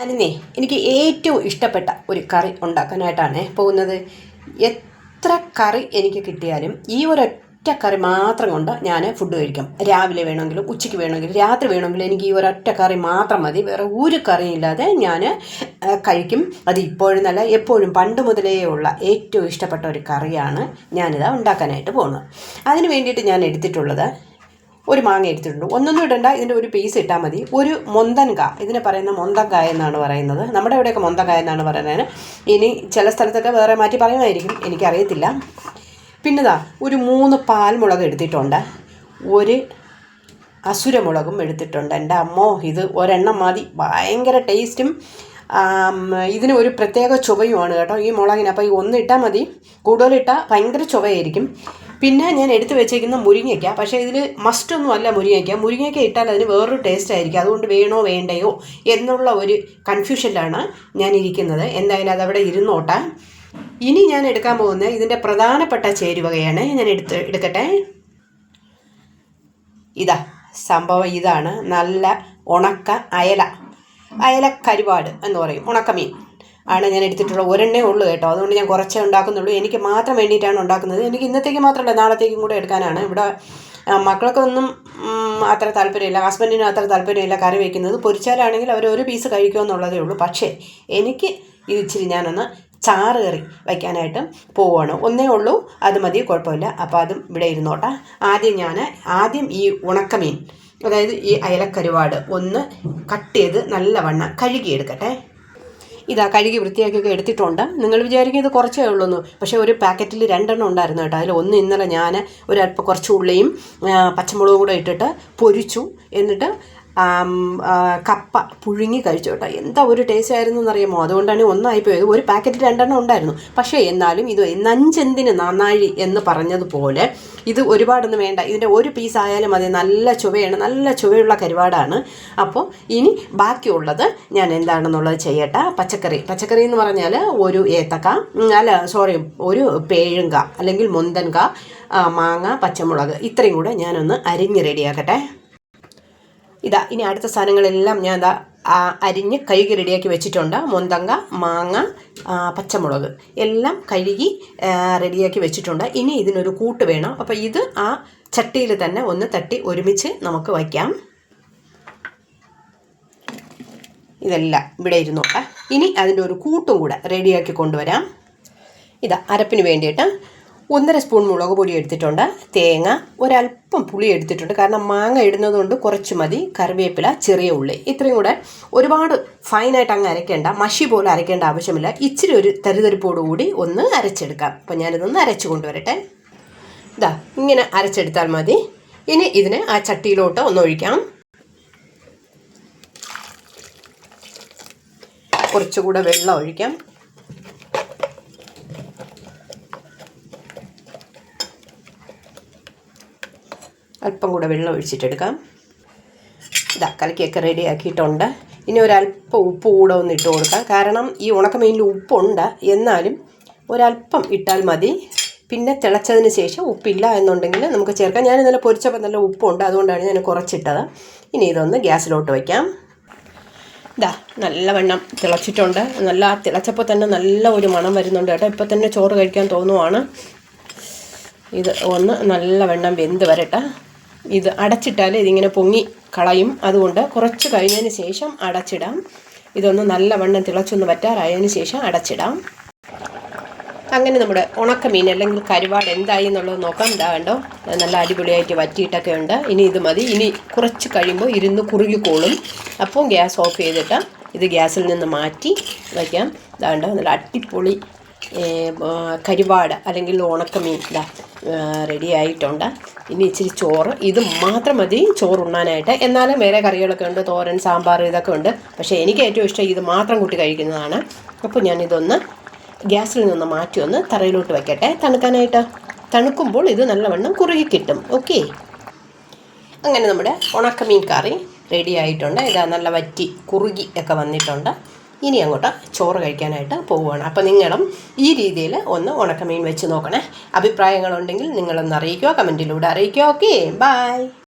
ഞാനിന്നേ എനിക്ക് ഏറ്റവും ഇഷ്ടപ്പെട്ട ഒരു കറി ഉണ്ടാക്കാനായിട്ടാണ് പോകുന്നത്. എത്ര കറി എനിക്ക് കിട്ടിയാലും ഈ ഒരൊറ്റ കറി മാത്രം കൊണ്ട് ഞാൻ ഫുഡ് കഴിക്കും. രാവിലെ വേണമെങ്കിലും ഉച്ചയ്ക്ക് വേണമെങ്കിലും രാത്രി വേണമെങ്കിലും എനിക്ക് ഈ ഒരൊറ്റ കറി മാത്രം മതി. വേറെ ഒരു കറിയില്ലാതെ ഞാൻ കഴിക്കും. അത് ഇപ്പോഴും നല്ല എപ്പോഴും പണ്ട് മുതലേ ഉള്ള ഏറ്റവും ഇഷ്ടപ്പെട്ട ഒരു കറിയാണ് ഞാനിത് ഉണ്ടാക്കാനായിട്ട് പോകുന്നത്. അതിന് വേണ്ടിയിട്ട് ഞാൻ എടുത്തിട്ടുള്ളത് ഒരു മാങ്ങ എടുത്തിട്ടുണ്ട്. ഒന്നൊന്നും ഇടണ്ട ഇതിന്റെ ഒരു പീസ് ഇട്ടാൽ മതി. ഒരു മൊന്തൻക ഇതിനെ പറയുന്ന മൊന്തക്കായ എന്നാണ് പറയുന്നത്. നമ്മുടെ ഇവിടെയൊക്കെ മൊന്തക്കായ എന്നാണ് പറയുന്നത്. ഇനി ചില സ്ഥലത്തൊക്കെ വേറെ മാറ്റി പറയുമായിരിക്കും. എനിക്കറിയത്തില്ല. പിന്നെതാ ഒരു മൂന്ന് പാൽമുളക് എടുത്തിട്ടുണ്ട്. ഒരു അസുരമുളകും എടുത്തിട്ടുണ്ട്. എന്റെ അമ്മോ ഇത് ഒരെണ്ണം മതി. ഭയങ്കര ടേസ്റ്റും ഇതിന് ഒരു പ്രത്യേക ചുവയുമാണ് കേട്ടോ. ഈ മുളകിന് അപ്പോൾ ഈ ഒന്നിട്ടാൽ മതി. കൂടുതലിട്ടാൽ ഭയങ്കര ചുവയായിരിക്കും പിന്നെ ഞാൻ എടുത്തു വെച്ചേക്കുന്ന മുരിങ്ങയ്ക്ക പക്ഷേ ഇതിൽ മസ്റ്റ് ഒന്നും അല്ല മുരിങ്ങയ്ക്ക. മുരിങ്ങയ്ക്ക ഇട്ടാൽ അതിന് വേറൊരു ടേസ്റ്റ് ആയിരിക്കും. അതുകൊണ്ട് വേണോ വേണ്ടയോ എന്നുള്ള ഒരു കൺഫ്യൂഷനിലാണ് ഞാൻ ഇരിക്കുന്നത്. എന്തായാലും അതവിടെ ഇരുന്നോട്ടെ. ഇനി ഞാൻ എടുക്കാൻ പോകുന്ന ഇതിന്റെ പ്രധാനപ്പെട്ട ചേരുവകയാണ്. ഞാൻ എടുത്ത് എടുക്കട്ടെ. ഇതാ സംഭവം ഇതാണ്. നല്ല ഉണക്ക അയല. അയല കരുവാട് എന്ന് പറയും. ഉണക്കമീൻ. ആണ് ഞാൻ എടുത്തിട്ടുള്ളത് ഒരെണ്ണേ ഉള്ളൂ കേട്ടോ. അതുകൊണ്ട് ഞാൻ കുറച്ചേ ഉണ്ടാക്കുന്നുള്ളൂ. എനിക്ക് മാത്രം വേണ്ടിയിട്ടാണ് ഉണ്ടാക്കുന്നത്. എനിക്ക് ഇന്നത്തേക്ക് മാത്രമല്ല നാളത്തേക്കും കൂടെ എടുക്കാനാണ്. ഇവിടെ മക്കൾക്കൊന്നും അത്ര താല്പര്യമില്ല. ഹസ്ബൻഡിനും അത്ര താല്പര്യമില്ല കറി വയ്ക്കുന്നത് പൊരിച്ചാലാണെങ്കിൽ അവർ ഒരു പീസ് കഴിക്കുമെന്നുള്ളതേ ഉള്ളൂ. പക്ഷേ എനിക്ക് ഇത് ഇച്ചിരി ഞാനൊന്ന് ചാറ് കറി വയ്ക്കാനായിട്ട് പോവുകയാണ് ഒന്നേ ഉള്ളൂ അത് മതി കുഴപ്പമില്ല. അപ്പോൾ അതും ഇവിടെ ഇരുന്നോട്ടെ. ആദ്യം ഞാൻ ആദ്യം ഈ ഉണക്കമീൻ അതായത് ഈ അയലക്കരുവാട് ഒന്ന് കട്ട് ചെയ്ത് നല്ലവണ്ണം കഴുകിയെടുക്കട്ടെ. ഇതാ കഴുകി വൃത്തിയാക്കിയൊക്കെ എടുത്തിട്ടുണ്ട്. നിങ്ങൾ വിചാരിക്കും ഇത് കുറച്ചേ ഉള്ളൂ പക്ഷേ ഒരു പാക്കറ്റിൽ രണ്ടെണ്ണം ഉണ്ടായിരുന്നു കേട്ടോ. അതിൽ ഒന്ന് ഇന്നലെ ഞാൻ ഒരല്പം കുറച്ച് ഉള്ളിയും പച്ചമുളകും കൂടെ ഇട്ടിട്ട് പൊരിച്ചു. എന്നിട്ട് കപ്പ പുഴുങ്ങി കഴിച്ചു കേട്ടോ. എന്താ ഒരു ടേസ്റ്റ് ആയിരുന്നു എന്നറിയാമോ അതുകൊണ്ടാണ് ഒന്നായി പോയത് ഒരു പാക്കറ്റ് രണ്ടെണ്ണം ഉണ്ടായിരുന്നു. പക്ഷേ എന്നാലും ഇത് നഞ്ചെന്തിന് നന്നാഴി എന്ന് പറഞ്ഞതുപോലെ ഇത് ഒരുപാടൊന്നും വേണ്ട. ഇതിന്റെ ഒരു പീസ് ആയാലും മതി. നല്ല ചുവയാണ്. നല്ല ചുവയുള്ള കരുവാടാണ്. അപ്പോൾ ഇനി ബാക്കിയുള്ളത് ഞാൻ എന്താണെന്നുള്ളത് ചെയ്യട്ടെ. പച്ചക്കറി. പച്ചക്കറി എന്ന് പറഞ്ഞാൽ ഒരു ഏത്തക്ക അല്ല സോറി ഒരു പേഴുങ്ക അല്ലെങ്കിൽ മുന്തൻക മാങ്ങ പച്ചമുളക്. ഇത്രയും കൂടെ ഞാനൊന്ന് അരിഞ്ഞ് റെഡിയാക്കട്ടെ ഇതാ ഇനി അടുത്ത സാധനങ്ങളെല്ലാം ഞാൻ ഇതാ അരിഞ്ഞ് കഴുകി റെഡിയാക്കി വെച്ചിട്ടുണ്ട്. മുന്തങ്ങ മാങ്ങ പച്ചമുളക് എല്ലാം കഴുകി റെഡിയാക്കി വെച്ചിട്ടുണ്ട്. ഇനി ഇതിനൊരു കൂട്ട് വേണം. അപ്പോൾ ഇത് ആ ചട്ടിയിൽ തന്നെ ഒന്ന് തട്ടി ഒരുമിച്ച് നമുക്ക് വയ്ക്കാം. ഇതെല്ലാം ഇവിടെ ഇരുന്നോട്ടെ ഇനി അതിന്റെ ഒരു കൂട്ടും കൂടെ റെഡിയാക്കി കൊണ്ടുവരാം. ഇതാ അരപ്പിന് വേണ്ടിയിട്ട് ഒന്നര സ്പൂൺ മുളക് പൊടി എടുത്തിട്ടുണ്ട് തേങ്ങ ഒരല്പം പുളി എടുത്തിട്ടുണ്ട്. കാരണം മാങ്ങ ഇടുന്നതുകൊണ്ട് കുറച്ച് മതി കറിവേപ്പില ചെറിയ ഉള്ളി. ഇത്രയും കൂടെ ഒരുപാട് ഫൈനായിട്ട് അങ്ങ് അരയ്ക്കേണ്ട മഷി പോലെ അരയ്ക്കേണ്ട ആവശ്യമില്ല. ഇച്ചിരി ഒരു തരിതരിപ്പോടുകൂടി ഒന്ന് അരച്ചെടുക്കാം. അപ്പം ഞാനിതൊന്ന് അരച്ചു കൊണ്ടുവരട്ടെ. ഇതാ ഇങ്ങനെ അരച്ചെടുത്താൽ മതി. ഇനി ഇതിനെ ആ ചട്ടിയിലോട്ട് ഒന്ന് ഒഴിക്കാം. കുറച്ചുകൂടെ വെള്ളം ഒഴിക്കാം. അല്പം കൂടെ വെള്ളം ഒഴിച്ചിട്ടെടുക്കാം. ഇതാ കലക്കിയൊക്കെ റെഡി ആക്കിയിട്ടുണ്ട്. ഇനി ഒരല്പം ഉപ്പ് കൂടെ ഒന്ന് ഇട്ട് കൊടുക്കാം. കാരണം ഈ ഉണക്കമീനിൽ ഉപ്പുണ്ട്. എന്നാലും ഒരല്പം ഇട്ടാൽ മതി. പിന്നെ തിളച്ചതിന് ശേഷം ഉപ്പില്ല എന്നുണ്ടെങ്കിൽ നമുക്ക് ചേർക്കാം. ഞാൻ ഇന്നലെ പൊരിച്ചപ്പോൾ നല്ല ഉപ്പുണ്ട്. അതുകൊണ്ടാണ് ഞാൻ കുറച്ചിട്ടത്. ഇനി ഇതൊന്ന് ഗ്യാസിലോട്ട് വയ്ക്കാം. ഇതാ നല്ലവണ്ണം തിളച്ചിട്ടുണ്ട്. നല്ല തിളച്ചപ്പോൾ തന്നെ നല്ല ഒരു മണം വരുന്നുണ്ട് കേട്ടോ. ഇപ്പോൾ തന്നെ ചോറ് കഴിക്കാൻ തോന്നുവാണ്. ഇത് ഒന്ന് നല്ലവണ്ണം വെന്ത് വരട്ടെ. ഇത് അടച്ചിട്ടാൽ ഇതിങ്ങനെ പൊങ്ങി കളയും. അതുകൊണ്ട് കുറച്ച് കഴിഞ്ഞതിന് ശേഷം അടച്ചിടാം. ഇതൊന്ന് നല്ലവണ്ണം തിളച്ചൊന്ന് വറ്റാറായതിന് ശേഷം അടച്ചിടാം. അങ്ങനെ നമ്മുടെ ഉണക്കമീൻ അല്ലെങ്കിൽ കരുവാട് എന്തായി എന്നുള്ളത് നോക്കാം. ഇതാ കണ്ടോ നല്ല അടിപൊളിയായിട്ട് വറ്റിയിട്ടൊക്കെ ഉണ്ട്. ഇനി ഇത് മതി. ഇനി കുറച്ച് കഴിയുമ്പോൾ ഇരുന്ന് കുറുകിക്കോളും. അപ്പോൾ ഗ്യാസ് ഓഫ് ചെയ്തിട്ട് ഇത് ഗ്യാസിൽ നിന്ന് മാറ്റി വയ്ക്കാം. ഇതാണ്ടോ നല്ല അടിപൊളി കരുവാട് അല്ലെങ്കിൽ ഉണക്കമീൻ. ഇതാ റെഡി ആയിട്ടുണ്ട്. ഇനി ഇച്ചിരി ചോറ്. ഇത് മാത്രം മതി ചോറ് ഉണ്ണാനായിട്ട് എന്നാലും വേറെ കറികളൊക്കെ ഉണ്ട്. തോരൻ സാമ്പാർ ഇതൊക്കെ ഉണ്ട്. പക്ഷേ എനിക്ക് ഏറ്റവും ഇഷ്ടം ഇത് മാത്രം കൂട്ടി കഴിക്കുന്നതാണ്. അപ്പോൾ ഞാനിതൊന്ന് ഗ്യാസിൽ നിന്ന് മാറ്റി ഒന്ന് തറയിലോട്ട് വയ്ക്കട്ടെ തണുക്കാനായിട്ട്. തണുക്കുമ്പോൾ ഇത് നല്ലവണ്ണം കുറുകി കിട്ടും. ഓക്കെ? അങ്ങനെ നമ്മുടെ ഉണക്കമീൻ കറി റെഡി ആയിട്ടുണ്ട്. ഇതാ നല്ല വറ്റി കുറുകി ഒക്കെ വന്നിട്ടുണ്ട്. ഇനി അങ്ങോട്ട് ചോറ് കഴിക്കാനായിട്ട് പോവുകയാണ്. അപ്പോൾ നിങ്ങളും ഈ രീതിയിൽ ഒന്ന് ഉണക്കമീൻ വെച്ച് നോക്കണേ. അഭിപ്രായങ്ങളുണ്ടെങ്കിൽ നിങ്ങളൊന്ന് അറിയിക്കുക കമന്റിലൂടെ അറിയിക്കുക. Okay bye